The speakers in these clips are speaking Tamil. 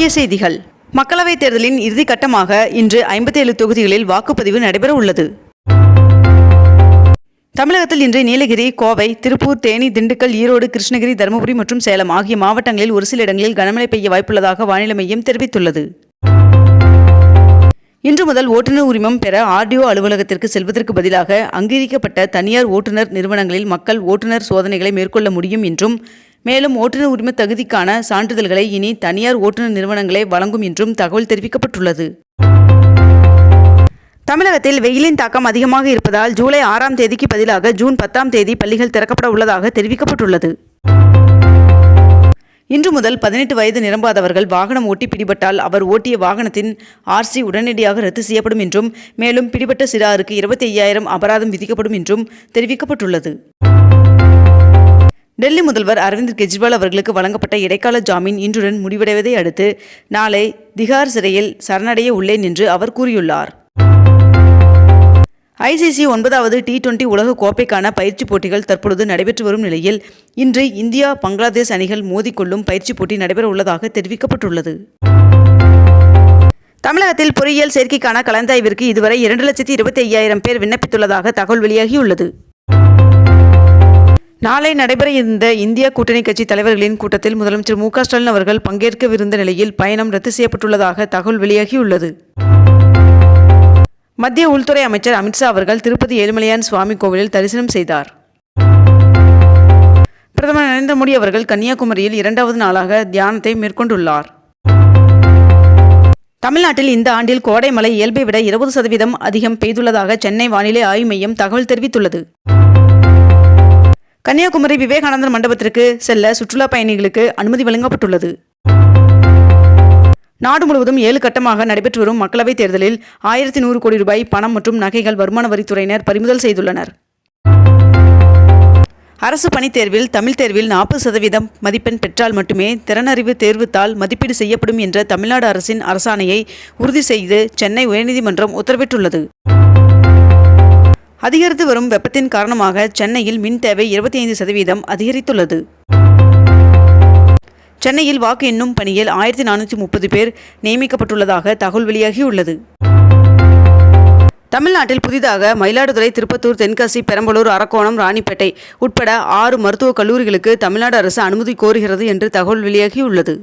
முக்கிய செய்திகள். மக்களவைத் தேர்தலின் இறுதிக்கட்டமாக இன்று 57 தொகுதிகளில் வாக்குப்பதிவு நடைபெற உள்ளது. தமிழகத்தில் இன்று நீலகிரி கோவை திருப்பூர் தேனி திண்டுக்கல் ஈரோடு கிருஷ்ணகிரி தருமபுரி மற்றும் சேலம் ஆகிய மாவட்டங்களில் ஒரு சில இடங்களில் கனமழை பெய்ய வாய்ப்புள்ளதாக வானிலை மையம் தெரிவித்துள்ளது. இன்று முதல் ஓட்டுநர் உரிமம் பெற ஆர்டிஓ அலுவலகத்திற்கு செல்வதற்கு பதிலாக அங்கீகரிக்கப்பட்ட தனியார் ஓட்டுநர் நிறுவனங்களில் மக்கள் ஓட்டுநர் சோதனைகளை மேற்கொள்ள முடியும் என்றும் மேலும் ஓட்டுநர் உரிம தகுதிக்கான சான்றிதழ்களை இனி தனியார் ஓட்டுநர் நிறுவனங்களே வழங்கும் என்றும் தகவல் தெரிவிக்கப்பட்டுள்ளது. தமிழகத்தில் வெயிலின் தாக்கம் அதிகமாக இருப்பதால் ஜூலை ஆறாம் தேதிக்கு பதிலாக ஜூன் பத்தாம் தேதி பள்ளிகள் திறக்கப்பட உள்ளதாக தெரிவிக்கப்பட்டுள்ளது. இன்று முதல் பதினெட்டு வயது நிரம்பாதவர்கள் வாகனம் ஓட்டி பிடிபட்டால் அவர் ஓட்டிய வாகனத்தின் ஆர்சி உடனடியாக ரத்து செய்யப்படும் என்றும் மேலும் பிடிபட்ட சிறாருக்கு இருபத்தி ஐயாயிரம் அபராதம் விதிக்கப்படும் என்றும் தெரிவிக்கப்பட்டுள்ளது. டெல்லி முதல்வர் அரவிந்த் கெஜ்ரிவால் அவர்களுக்கு வழங்கப்பட்ட இடைக்கால ஜாமீன் இன்றுடன் முடிவடைவதை அடுத்து நாளை திகார் சிறையில் சரணடைய உள்ளேன் என்று அவர் கூறியுள்ளார். ஐசிசி ஒன்பதாவது டி டுவெண்டி உலக கோப்பைக்கான பயிற்சி போட்டிகள் தற்பொழுது நடைபெற்று வரும் நிலையில் இன்று இந்தியா பங்களாதேஷ் அணிகள் மோதிக்கொள்ளும் பயிற்சி போட்டி நடைபெற உள்ளதாக தெரிவிக்கப்பட்டுள்ளது. தமிழகத்தில் பொறியியல் சேர்க்கைக்கான கலந்தாய்விற்கு இதுவரை இரண்டு லட்சத்தி இருபத்தி ஐயாயிரம் பேர் விண்ணப்பித்துள்ளதாக தகவல் வெளியாகியுள்ளது. நாளை நடைபெற இருந்த இந்திய கூட்டணி கட்சி தலைவர்களின் கூட்டத்தில் முதலமைச்சர் மு க ஸ்டாலின் அவர்கள் பங்கேற்கவிருந்த நிலையில் பயணம் ரத்து செய்யப்பட்டுள்ளதாக தகவல் வெளியாகியுள்ளது. மத்திய உள்துறை அமைச்சர் அமித்ஷா அவர்கள் திருப்பதி ஏழுமலையான் சுவாமி கோவிலில் தரிசனம் செய்தார். பிரதமர் நரேந்திர மோடி அவர்கள் கன்னியாகுமரியில் இரண்டாவது நாளாக தியானத்தை மேற்கொண்டுள்ளார். தமிழ்நாட்டில் இந்த ஆண்டில் கோடை மழை இயல்பை விட இருபது சதவீதம் அதிகம் பெய்துள்ளதாக சென்னை வானிலை ஆய்வு மையம் தகவல் தெரிவித்துள்ளது. கன்னியாகுமரி விவேகானந்தர் மண்டபத்திற்கு செல்ல சுற்றுலா பயணிகளுக்கு அனுமதி வழங்கப்பட்டுள்ளது. நாடு முழுவதும் ஏழு கட்டமாக நடைபெற்று வரும் மக்களவைத் தேர்தலில் ஆயிரத்தி நூறு கோடி ரூபாய் பணம் மற்றும் நகைகள் வருமான வரித்துறையினர் பறிமுதல் செய்துள்ளனர். அரசு பணித் தேர்வில் தமிழ் தேர்வில் நாற்பது சதவீதம் மதிப்பெண் பெற்றால் மட்டுமே திறனறிவு தேர்வுத்தாள் மதிப்பீடு செய்யப்படும் என்ற தமிழ்நாடு அரசின் அரசாணையை உறுதி செய்து சென்னை உயர்நீதிமன்றம் உத்தரவிட்டுள்ளது. அதிகரித்து வரும் வெப்பத்தின் காரணமாக சென்னையில் மின் தேவை இருபத்தி ஐந்து சதவீதம் அதிகரித்துள்ளது. சென்னையில் வாக்கு எண்ணும் பணியில் ஆயிரத்தி நானூற்றி முப்பது பேர் நியமிக்கப்பட்டுள்ளதாக தகவல் வெளியாகியுள்ளது. தமிழ்நாட்டில் புதிதாக மயிலாடுதுறை திருப்பத்தூர் தென்காசி பெரம்பலூர் அரக்கோணம் ராணிப்பேட்டை உட்பட ஆறு மருத்துவக் கல்லூரிகளுக்கு தமிழ்நாடு அரசு அனுமதி கோருகிறது என்று தகவல் வெளியாகியுள்ளது.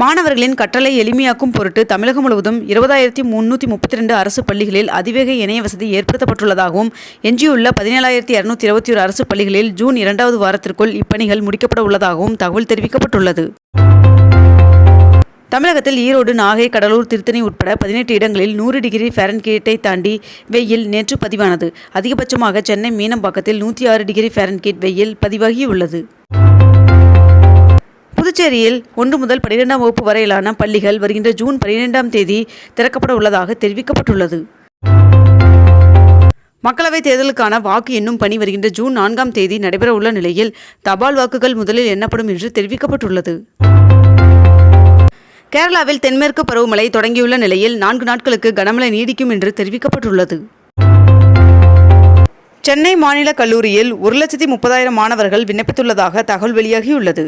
மாணவர்களின் கற்றலை எளிமையாக்கும் பொருட்டு தமிழகம் முழுவதும் இருபதாயிரத்தி முன்னூற்றி முப்பத்தி ரெண்டு அரசு பள்ளிகளில் அதிவேக இணைய வசதி ஏற்படுத்தப்பட்டுள்ளதாகவும் எஞ்சியுள்ள பதினேழாயிரத்தி இரநூத்தி இருபத்தி ஒரு அரசு பள்ளிகளில் ஜூன் இரண்டாவது வாரத்திற்குள் இப்பணிகள் முடிக்கப்பட உள்ளதாகவும் தகவல் தெரிவிக்கப்பட்டுள்ளது. தமிழகத்தில் ஈரோடு நாகை கடலூர் திருத்தணி உட்பட பதினெட்டு இடங்களில் நூறு டிகிரி ஃபேரன்கீட்டை தாண்டி வெயில் நேற்று பதிவானது. அதிகபட்சமாக சென்னை மீனம்பாக்கத்தில் நூற்றி ஆறு டிகிரி ஃபேரன்கீட் வெயில் பதிவாகியுள்ளது. புதுச்சேரியில் ஒன்று முதல் பன்னிரெண்டாம் வகுப்பு வரையிலான பள்ளிகள் வருகின்ற ஜூன் பனிரெண்டாம் தேதி திறக்கப்பட உள்ளதாக தெரிவிக்கப்பட்டுள்ளது. மக்களவைத் தேர்தலுக்கான வாக்கு எண்ணும் பணி வருகின்ற ஜூன் நான்காம் தேதி நடைபெறவுள்ள நிலையில் தபால் வாக்குகள் முதலில் எண்ணப்படும் என்று தெரிவிக்கப்பட்டுள்ளது. கேரளாவில் தென்மேற்கு பருவமழை தொடங்கியுள்ள நிலையில் நான்கு நாட்களுக்கு கனமழை நீடிக்கும் என்று தெரிவிக்கப்பட்டுள்ளது. சென்னை மாநில கல்லூரியில் ஒரு லட்சத்தி முப்பதாயிரம் மாணவர்கள் விண்ணப்பித்துள்ளதாக தகவல் வெளியாகியுள்ளது.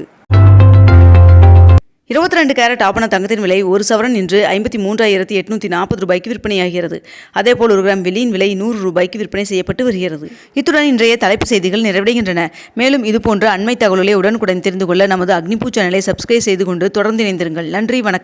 இருபத்தி ரெண்டு கேரட் ஆபண தங்கத்தின் விலை ஒரு சவரன் இன்று ஐம்பத்தி மூன்றாயிரத்தி எட்நூற்றி நாற்பது ரூபாய்க்கு விற்பனையாகிறது. அதேபோல் ஒரு கிராம் வெளியின் விலை நூறு ரூபாய்க்கு விற்பனை செய்யப்பட்டு வருகிறது. இத்துடன் இன்றைய தலைப்பு செய்திகள் நிறைவடைகின்றன. மேலும் இதுபோன்ற அண்மை தகவல்களை உடனுக்குடன் தெரிந்து கொள்ள நமது அக்னிபூ சேனலை சப்ஸ்கிரைப் செய்து கொண்டு தொடர்ந்து இணைந்திருங்கள். நன்றி வணக்கம்.